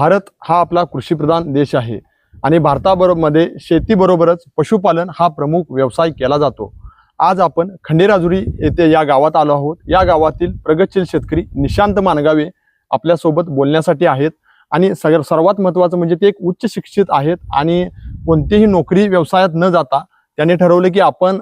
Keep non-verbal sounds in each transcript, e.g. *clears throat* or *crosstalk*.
भारत हा आपला कृषीप्रधान देश आहे आणि भारताबरोबरमध्ये शेतीबरोबरच पशुपालन हा प्रमुख व्यवसाय केला जातो. आज आपण खंडेराजुरी येथे या गावात आलो आहोत. या गावातील प्रगतशील शेतकरी निशांत मानगावे आपल्यासोबत बोलण्यासाठी आहेत आणि सगळ्यात सर्वात महत्त्वाचं म्हणजे ते एक उच्च शिक्षित आहेत आणि कोणतीही नोकरी व्यवसायात न जाता त्यांनी ठरवलं की आपण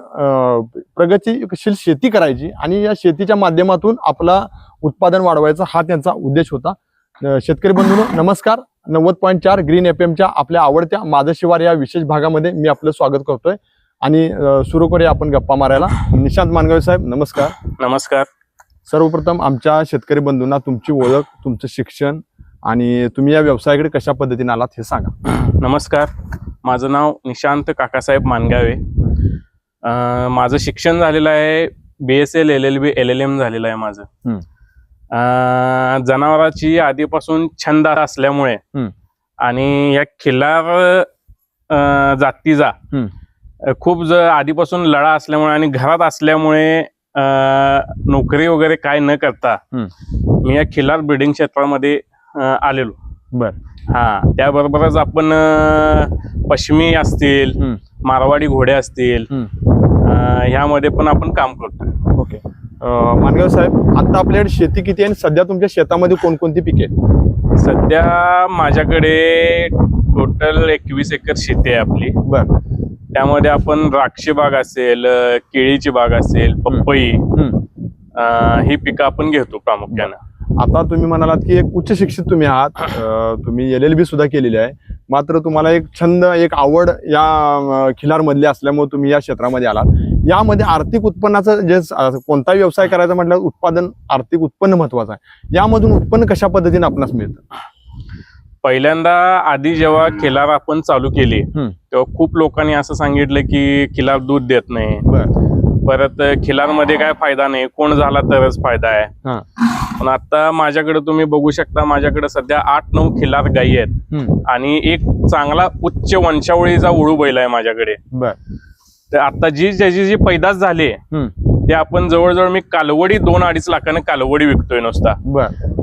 प्रगतीशील शेती करायची आणि या शेतीच्या माध्यमातून आपला उत्पादन वाढवायचा हा त्यांचा उद्देश होता. शेतकरी बंधूंनो नमस्कार. नव्वद पॉईंट चार ग्रीन एफ एमच्या आपल्या आवडत्या माझं शिवार या विशेष भागामध्ये मी आपलं स्वागत करतोय. आणि सुरू करूया आपण गप्पा मारायला. निशांत मानगावे साहेब नमस्कार. नमस्कार. सर्वप्रथम आमच्या शेतकरी बंधूंना तुमची ओळख तुमचं शिक्षण आणि तुम्ही या व्यवसायाकडे कशा पद्धतीने आलात हे सांगा. नमस्कार. माझं नाव निशांत काकासाहेब मानगावे. माझं शिक्षण झालेलं आहे B S L L L B L L M झालेलं आहे माझं. अं, जनावराची आधीपासून छंद असल्यामुळे हम्म. आणि या खिल्लार अं, जातीचा हम्म. अं, खूप ज आधीपासून लढा असल्यामुळे आणि घरात असल्यामुळे अं, नोकरी वगैरे काय न करता मी या खिल्लार ब्रिडिंग क्षेत्रामध्ये अं, आलेलो बर हा त्याबरोबरच आपण अं, पश्चिमी असतील हम्म. मारवाडी घोडे असतील हम्म. अं, ह्यामध्ये पण आपण काम करतोय ओके मानगावे साहेब आता आपल्याकडे शेती किती आहे आणि सध्या तुमच्या शेतामध्ये कोणकोणती पिके आहेत? सध्या माझ्याकडे टोटल एकवीस एकर शेती आहे आपली. बर. त्यामध्ये आपण द्राक्षी बाग असेल अं, केळीची बाग असेल पपई हम्म. अं, ही पिकं आपण घेतो प्रामुख्यानं. आता तुम्ही म्हणालात की एक उच्च शिक्षित तुम्ही आहात. *coughs* अ, तुम्ही एल एल बी सुद्धा केलेली आहे. मात्र तुम्हाला एक छंद एक आवड या खिलारमधली असल्यामुळे तुम्ही या क्षेत्रामध्ये आलात. यामध्ये आर्थिक उत्पन्नाचं जे कोणताही व्यवसाय करायचा म्हटलं उत्पादन आर्थिक उत्पन्न महत्वाचं आहे. यामधून उत्पन्न कशा पद्धतीने आपणास मिळतं? पहिल्यांदा आधी जेव्हा खिलार आपण चालू केली. तेव्हा खूप लोकांनी असं सांगितलं की खिलार दूध देत नाही. बर. परत खिलारमध्ये काय फायदा नाही कोण झाला तरच फायदा आहे हा. पण आता माझ्याकडे तुम्ही बघू शकता माझ्याकडे सध्या आठ नऊ खिलार गायी आहेत. आणि एक चांगला उच्च वंशावळीचा उळू बैल आहे माझ्याकडे तर आता जी ज्याची जी पैदास झाली. ते आपण जवळजवळ मी कालवडी दोन अडीच लाखाने कालवडी विकतोय नुसता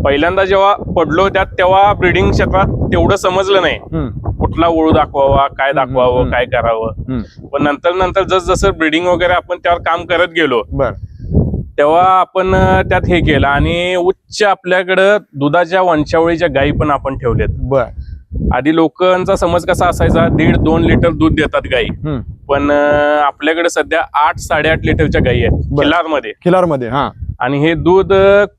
पहिल्यांदा जेव्हा पडलो त्यात तेव्हा ब्रिडिंग क्षेत्रात तेवढं समजलं नाही. कुठला ओळू दाखवावा काय दाखवावं. काय करावं. पण नंतर नंतर जस जसं ब्रिडिंग वगैरे आपण त्यावर काम करत गेलो बर तेव्हा आपण त्यात हे केलं आणि उच्च आपल्याकडं दुधाच्या वंशावळीच्या गायी पण आपण ठेवलेत बर आधी लोकांचा समज कसा असायचा दीड दोन लिटर दूध देतात गायी हम्म. पण आपल्याकडे सध्या आठ साडेआठ लिटरच्या गायी आहेत. खिलारमध्ये खिलारमध्ये हा आणि हे दूध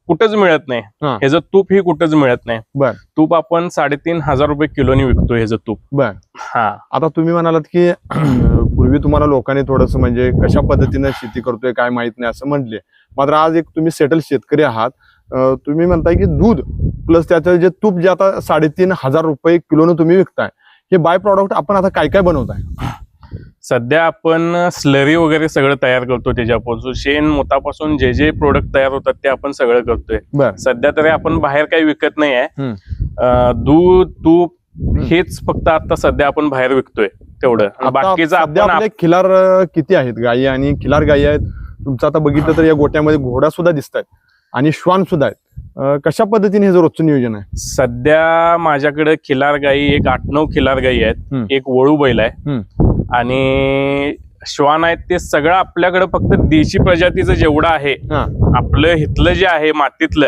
कुठंच मिळत नाही. हा. ह्याचं तूप ही कुठंच मिळत नाही. बर. तूप आपण साडेतीन हजार रुपये किलोनी विकतो ह्याचं तूप. बर. हा. आता तुम्ही म्हणालात की *clears throat* पूर्वी तुम्हाला लोकांनी थोडस म्हणजे कशा पद्धतीनं शेती करतोय काय माहीत नाही असं म्हटले. मात्र आज एक तुम्ही सेटल शेतकरी आहात. अं, तुम्ही म्हणताय की दूध प्लस त्याचं जे तूप जे आता साडेतीन हजार रुपये किलोनं तुम्ही विकताय. हे बाय प्रॉडक्ट आपण आता काय काय बनवताय सध्या आपण स्लरी वगैरे सगळं तयार करतो त्याच्यापासून. शेण मुतापासून जे जे प्रोडक्ट तयार होतात ते आपण सगळं करतोय. सध्या तरी आपण बाहेर काही विकत नाही आहे. दूध तूप हेच फक्त आता सध्या आपण बाहेर विकतोय तेवढं. बाकीचं खिलार किती आहेत? गायी आणि खिलार गायी आहेत. तुमचं आता बघितलं तर या गोट्यामध्ये घोडा सुद्धा दिसत आणि श्वान सुद्धा आहेत. कशा पद्धतीने हे रोजचं नियोजन आहे? सध्या माझ्याकडे खिलार गाई एक आठ नऊ खिलार गाई आहेत. एक वळू बैल आहे. आणि श्वान आहेत ते सगळं आपल्याकडे फक्त देशी प्रजातीचं जेवढं आहे. आपलं हितलं जे आहे मातीतलं.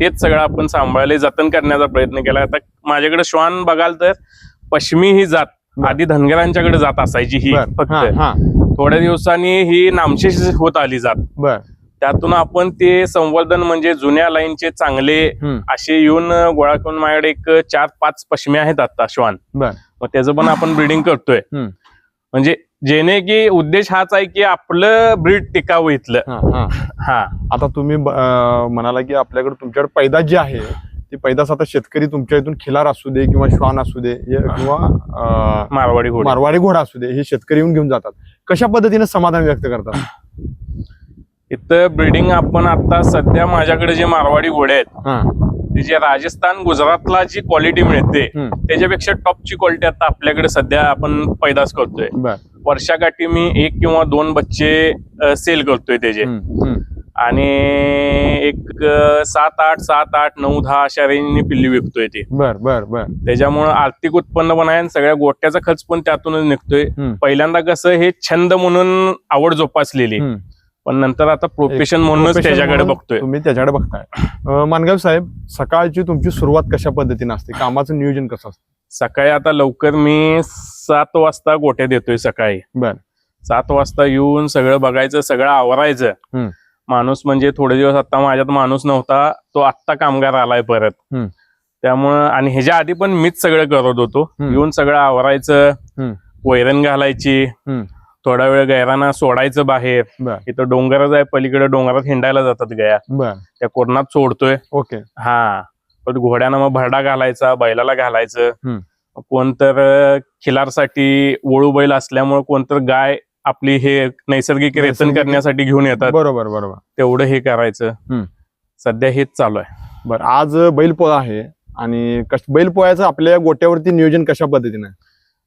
तेच सगळं आपण सांभाळले जतन करण्याचा प्रयत्न केला आता माझ्याकडे श्वान बघाल तर पश्चिमी ही जात. आधी धनगरांच्याकडे जात असायची ही फक्त थोड्या दिवसांनी ही नामशेष होत आली जात त्यातून आपण ते संवर्धन म्हणजे जुन्या लाईनचे चांगले. असे येऊन गोळा करून माझ्याकडे एक चार पाच पश्चिमे आहेत आता श्वान बर. मग त्याचं पण आपण ब्रीडिंग करतोय. म्हणजे जेणे की उद्देश हाच आहे की आपलं ब्रीड टिकावं इथलं. हा हा. हा. आता तुम्ही म्हणाला की आपल्याकडे तुमच्याकडे पैदास जी आहे ती पैदास आता शेतकरी तुमच्या इथून खिलार असू दे किंवा श्वान असू दे किंवा मारवाडी घोडे. मारवाडी घोडा असू दे हे शेतकरी येऊन घेऊन जातात. कशा पद्धतीने समाधान व्यक्त करतात? इथं ब्रिडिंग आपण आता सध्या माझ्याकडे जे मारवाडी घोडे आहेत ते जे राजस्थान गुजरातला जी क्वालिटी मिळते. त्याच्यापेक्षा टॉपची क्वालिटी आता आपल्याकडे सध्या आपण पैदास करतोय वर्षाकाठी मी एक किंवा दोन बच्चे सेल करतोय त्याचे. आणि एक सात आठ सात आठ नऊ दहा अशा रेंजने पिल्ली विकतोय ते बर बर बर त्याच्यामुळे आर्थिक उत्पन्न पण आहे आणि सगळ्या गोट्याचा खर्च पण त्यातूनच निघतोय. पहिल्यांदा कसं हे छंद म्हणून आवड जोपासलेली. पण नंतर आता प्रोफेशन म्हणूनच त्याच्याकडे म्हणून बघतोय तुम्ही त्याच्याकडे बघताय अं, मानगाव साहेब सकाळची तुमची सुरुवात कशा पद्धतीने असते कामाचं नियोजन कसं असतं सकाळी आता लवकर मी सात वाजता गोट्या देतोय सकाळी बर सात वाजता येऊन सगळं बघायचं सगळं आवरायचं हम्म. माणूस म्हणजे थोडे दिवस आता माझ्यात माणूस नव्हता तो आत्ता कामगार आलाय परत हम्म. त्यामुळं आणि ह्याच्या आधी पण मीच सगळं करत होतो हम्म. येऊन सगळं आवरायचं हम्म. वैरण घालायची हम्म. थोडा वेळ गैराना सोडायचं बाहेर बर. इथं डोंगरच आहे पलीकडे डोंगरात हिंडायला जातात गया. बर. त्या कोरणात सोडतोय. ओके. हा. पण घोड्यानं मग भरडा घालायचा बैलाला घालायचं. हम्म. कोणतर अं, खिलारसाठी वळू बैल असल्यामुळे कोणतर गाय आपली हे नैसर्गिक रेतन नैसर्गिक- करण्यासाठी घेऊन येतात. बरोबर बरोबर. तेवढं हे करायचं. सध्या हेच चालू आहे. बर आज बैलपोळा आहे आणि कश बैलपोळ्याचं आपल्या गोट्यावरती नियोजन कशा पद्धतीने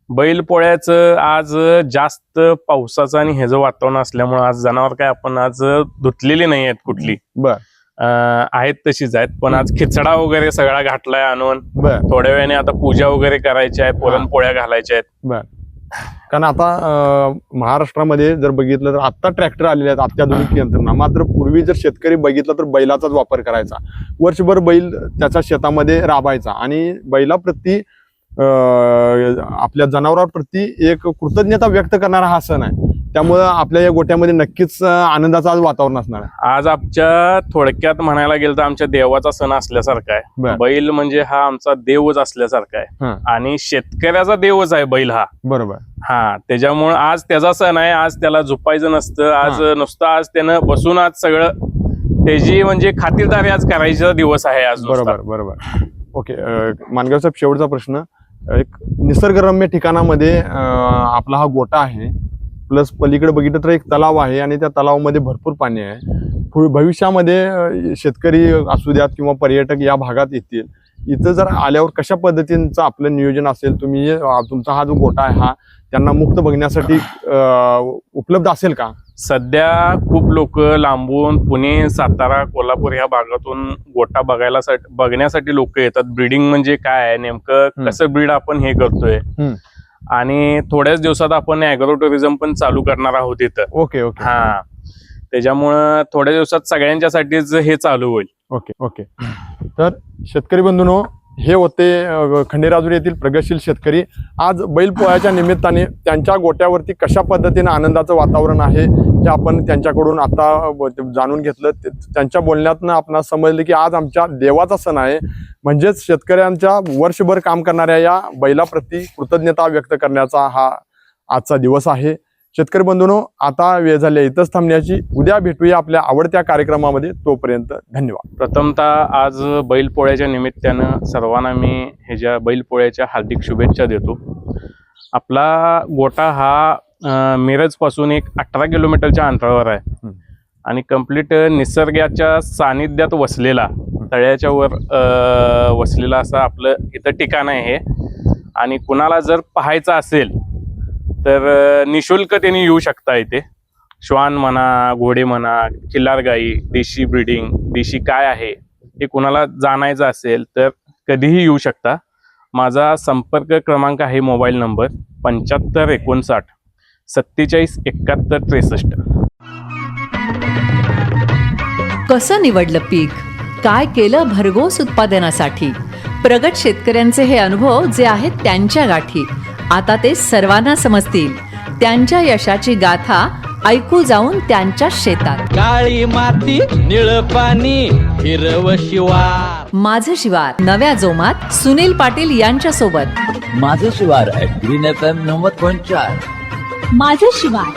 आहे? बैल पोळ्याचं आज जास्त पावसाचं आणि ह्याचं वातावरण असल्यामुळे आज जनावर काय आपण आज धुतलेली नाही आहेत कुठली. बर. अं, आहेत तशीच आहेत पण आज खिचडा वगैरे सगळा घातलाय आणून. बर. थोड्या वेळाने आता पूजा वगैरे करायची आहे पुरणपोळ्या घालायच्या आहेत. बर. कारण आता अं, महाराष्ट्रामध्ये जर बघितलं तर आता ट्रॅक्टर आलेले आहेत अत्याधुनिक यंत्रणा. मात्र पूर्वी जर शेतकरी बघितला तर बैलाचाच वापर करायचा. वर्षभर बैल त्याच्या शेतामध्ये राबायचा आणि बैलाप्रती आपल्या जनावरांप्रती एक कृतज्ञता व्यक्त करणारा हा सण आहे. त्यामुळं आपल्या या गोट्यामध्ये नक्कीच आनंदाचं आज वातावरण असणार आहे. आज आमच्या थोडक्यात म्हणायला गेलं तर आमच्या देवाचा सण असल्यासारखा आहे. बैल म्हणजे हा आमचा देवच असल्यासारखा. आहे. आणि शेतकऱ्याचा देवच आहे बैल हा. बरोबर. हा त्याच्यामुळे आज त्याचा सण आहे. आज त्याला झोपायचं नसतं. आज नुसतं आज त्यानं बसून आज सगळं त्याची म्हणजे खातिरदारी आज करायचा दिवस आहे आज. बरोबर बरोबर. ओके मानगाव साहेब शेवटचा प्रश्न. एक निसर्गरम्य ठिकाणामध्ये आपला हा गोटा आहे. प्लस पलीकडे बघितलं तर एक तलाव आहे आणि त्या तलावामध्ये भरपूर पाणी आहे. भविष्यामध्ये शेतकरी असू द्यात किंवा पर्यटक या भागात येतील. इथं जर आल्यावर कशा पद्धतींचं आपलं नियोजन असेल तुम्ही तुमचा हा जो गोटा आहे हा त्यांना मुक्त बघण्यासाठी उपलब्ध असेल का? सध्या खूप लोक लांबून पुणे सातारा कोल्हापूर ह्या भागातून गोटा बघायला साठी- बघण्यासाठी लोक येतात. ब्रीडिंग म्हणजे काय आहे? नेमकं. कसं ब्रीड आपण हे करतोय. आणि थोड्याच दिवसात आपण अॅग्रो टुरिझम पण चालू करणार आहोत इथं. Okay okay. हा. त्याच्यामुळं थोड्या दिवसात सगळ्यांच्यासाठीच हे चालू होईल. Okay okay. तर शेतकरी बंधूंनो हे होते खंडेराजूर खंडेराजुरी येथील प्रगतशील शेतकरी. आज बैलपोळ्याच्या निमित्ताने त्यांच्या गोट्यावरती कशा पद्धतीनं आनंदाचं वातावरण आहे हे आपण त्यांच्याकडून आता जाणून घेतलं. ते- त्यांच्या बोलण्यातनं आपणास समजलं की आज आमच्या देवाचा सण आहे. म्हणजेच शेतकऱ्यांच्या वर्षभर काम करणाऱ्या या बैलाप्रती कृतज्ञता व्यक्त करण्याचा हा आजचा दिवस आहे. शेतकरी बंधूंनो आता वेळ झाली इथंच थांबण्याची. उद्या भेटूया आपल्या आवडत्या कार्यक्रमामध्ये. तोपर्यंत धन्यवाद. प्रथमतः आज बैलपोळ्याच्या निमित्तानं सर्वांना मी ह्याच्या बैलपोळ्याच्या हार्दिक शुभेच्छा देतो. आपला गोटा हा मिरजपासून एक अठरा किलोमीटरच्या अंतरावर आहे. आणि कंप्लीट निसर्गाच्या सानिध्यात वसलेला तळ्याच्या वर वसलेला असं आपलं इथं ठिकाण आहे हे. आणि कुणाला जर पाहायचं असेल तर निशुल्क त्यांनी येऊ शकता इथे. श्वान म्हणा घोडे म्हणा किल्लार गाई देशी ब्रीडिंग देशी काय आहे हे कुणाला जाणायचं असेल तर कधीही येऊ शकता. माझा संपर्क क्रमांक आहे मोबाईल नंबर पंच्याहत्तर एकोणसाठ सत्तेचाळीस एकाहत्तर त्रेसष्ट. कसं निवडलं पीक? काय केलं भरघोस उत्पादनासाठी? प्रगत शेतकऱ्यांचे हे अनुभव जे आहेत त्यांच्या गाठी. आता ते सर्वांना समजतील. त्यांच्या यशाची गाथा ऐकू जाऊन त्यांच्या शेतात. काळी माती निळ पाणी हिरव शिवार. माझं शिवार नव्या जोमात सुनील पाटील यांच्या सोबत माझं शिवार ग्रीन एफ एम नव्वद पॉईंट चार. माझं शिवार